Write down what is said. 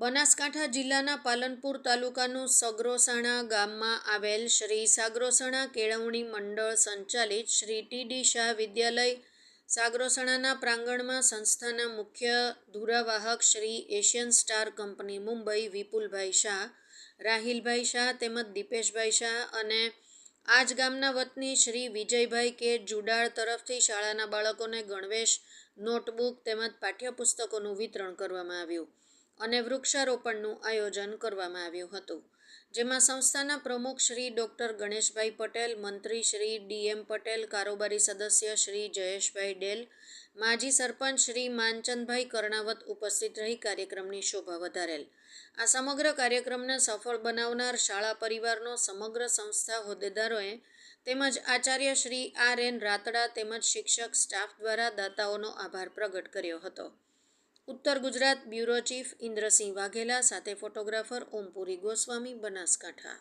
બનાસકાંઠા જિલ્લાના પાલનપુર તાલુકાનું સગરોસણા ગામમાં આવેલ શ્રી સાગરોસણા કેળવણી મંડળ સંચાલિત શ્રી ટી ડી શાહ વિદ્યાલય સાગરોસણાના પ્રાંગણમાં સંસ્થાના મુખ્ય ધુરાવાહક Shri Asian star company Mumbai Vipulbhai Shah, Rahilbhai Shah તેમજ દીપેશભાઈ શાહ અને આજ ગામના વતની શ્રી વિજયભાઈ કે જુડાળ તરફથી શાળાના બાળકોને ગણવેશ, નોટબુક તેમજ પાઠ્યપુસ્તકોનું વિતરણ કરવામાં આવ્યું. અને વૃક્ષારોપણનું આયોજન કરવામાં આવ્યું હતું, જેમાં સંસ્થાના પ્રમુખ શ્રી ડૉક્ટર ગણેશભાઈ પટેલ, મંત્રી શ્રી ડીએમ પટેલ, કારોબારી સદસ્ય શ્રી જયેશભાઈ ડેલ, માજી સરપંચ શ્રી માનચંદભાઈ કર્ણાવત ઉપસ્થિત રહી કાર્યક્રમની શોભા વધારેલ. આ સમગ્ર કાર્યક્રમને સફળ બનાવનાર શાળા પરિવારનો સમગ્ર સંસ્થા હોદ્દેદારોએ તેમજ આચાર્ય શ્રી આર એન રાતડા તેમજ શિક્ષક સ્ટાફ દ્વારા દાતાઓનો આભાર પ્રગટ કર્યો હતો. ઉત્તર ગુજરાત બ્યુરો ચીફ ઇન્દ્રસિંહ વાઘેલા સાથે ફોટોગ્રાફર ઓમપુરી ગોસ્વામી બનાસકાંઠા.